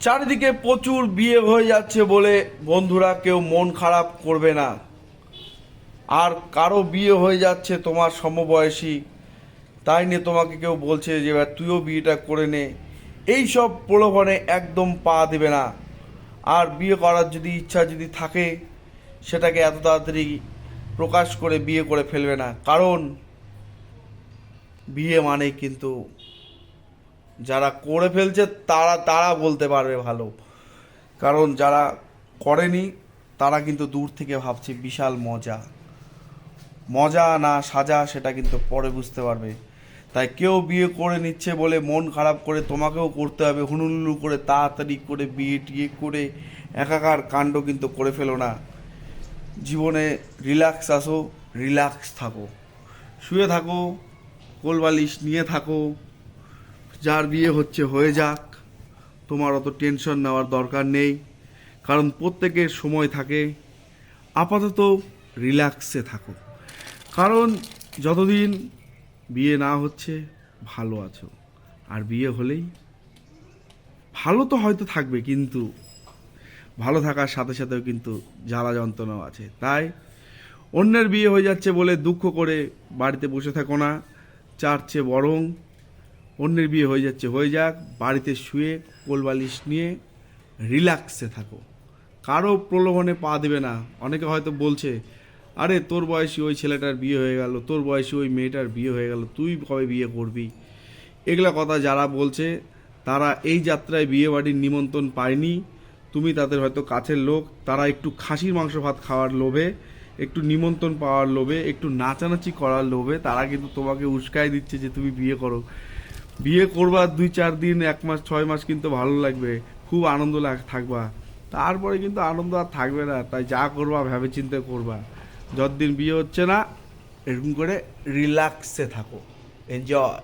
চারিদিকে প্রচুর বিয়ে হয়ে যাচ্ছে বলে বন্ধুরা কেউ মন খারাপ করবে না। আর কারও বিয়ে হয়ে যাচ্ছে তোমার সমবয়সী। তাই নিয়ে তোমাকে কেউ বলছে যে, এবার তুইও বিয়েটা করে নে। এই সব প্রলোভনে একদম পা দেবে না। আর বিয়ে করার যদি ইচ্ছা যদি থাকে, সেটাকে এত তাড়াতাড়ি প্রকাশ করে বিয়ে করে ফেলবে না। কারণ বিয়ে মানে কিন্তু যারা করে ফেলছে, তারা তারা বলতে পারবে ভালো। কারণ যারা করেনি, তারা কিন্তু দূর থেকে ভাবছে, বিশাল মজা। মজা না সাজা, সেটা কিন্তু পরে বুঝতে পারবে। তাই কেউ বিয়ে করে নিচ্ছে বলে মন খারাপ করে তোমাকেও করতে হবে। হুনুলুলু করে, তাড়াতাড়ি করে বিয়ে টিয়ে করে, একাকার কাণ্ড কিন্তু করে ফেলো না। জীবনে রিল্যাক্স আসো, রিল্যাক্স থাকো। শুয়ে থাকো, কোলবালিশ নিয়ে থাকো। যার বিয়ে হচ্ছে, হয়ে যাক। তোমার অত টেনশন নেওয়ার দরকার নেই, কারণ প্রত্যেকের সময় থাকে। আপাতত রিল্যাক্সে থাকো। কারণ যতদিন বিয়ে না হচ্ছে, ভালো আছো। আর বিয়ে হলেই ভালো তো হয়তো থাকবে, কিন্তু ভালো থাকার সাথে সাথেও কিন্তু জ্বালা যন্ত্রণাও আছে। তাই অন্যের বিয়ে হয়ে যাচ্ছে বলে দুঃখ করে বাড়িতে বসে থাকো না। চার চেয়ে বরং অন্যের বিয়ে হয়ে যাচ্ছে, হয়ে যাক, বাড়িতে শুয়ে কোলবালিশ নিয়ে রিল্যাক্সে থাকো। কারও প্রলোভনে পা দেবে না। অনেকে হয়তো বলছে, আরে, তোর বয়সী ওই ছেলেটার বিয়ে হয়ে গেল, তোর বয়সী ওই মেয়েটার বিয়ে হয়ে গেল, তুই কবে বিয়ে করবি? এগুলা কথা যারা বলছে, তারা এই যাত্রায় বিয়ে বাড়ির নিমন্ত্রণ পায়নি। তুমি তাদের হয়তো কাছের লোক, তারা একটু খাসির মাংস ভাত খাওয়ার লোভে, একটু নিমন্ত্রণ পাওয়ার লোভে, একটু নাচানাচি করার লোভে, তারা কিন্তু তোমাকে উস্কাই দিচ্ছে যে তুমি বিয়ে করো। বিয়ে করবা দুই, চার দিন, এক মাস, ছয় মাস কিন্তু ভালো লাগবে, খুব আনন্দ থাকবা। তারপরে কিন্তু আনন্দ আর থাকবে না, তাই যা করবা ভেবে চিন্তে করবা। যতদিন বিয়ে হচ্ছে না, এরকম করে রিল্যাক্সে থাকো এনজয়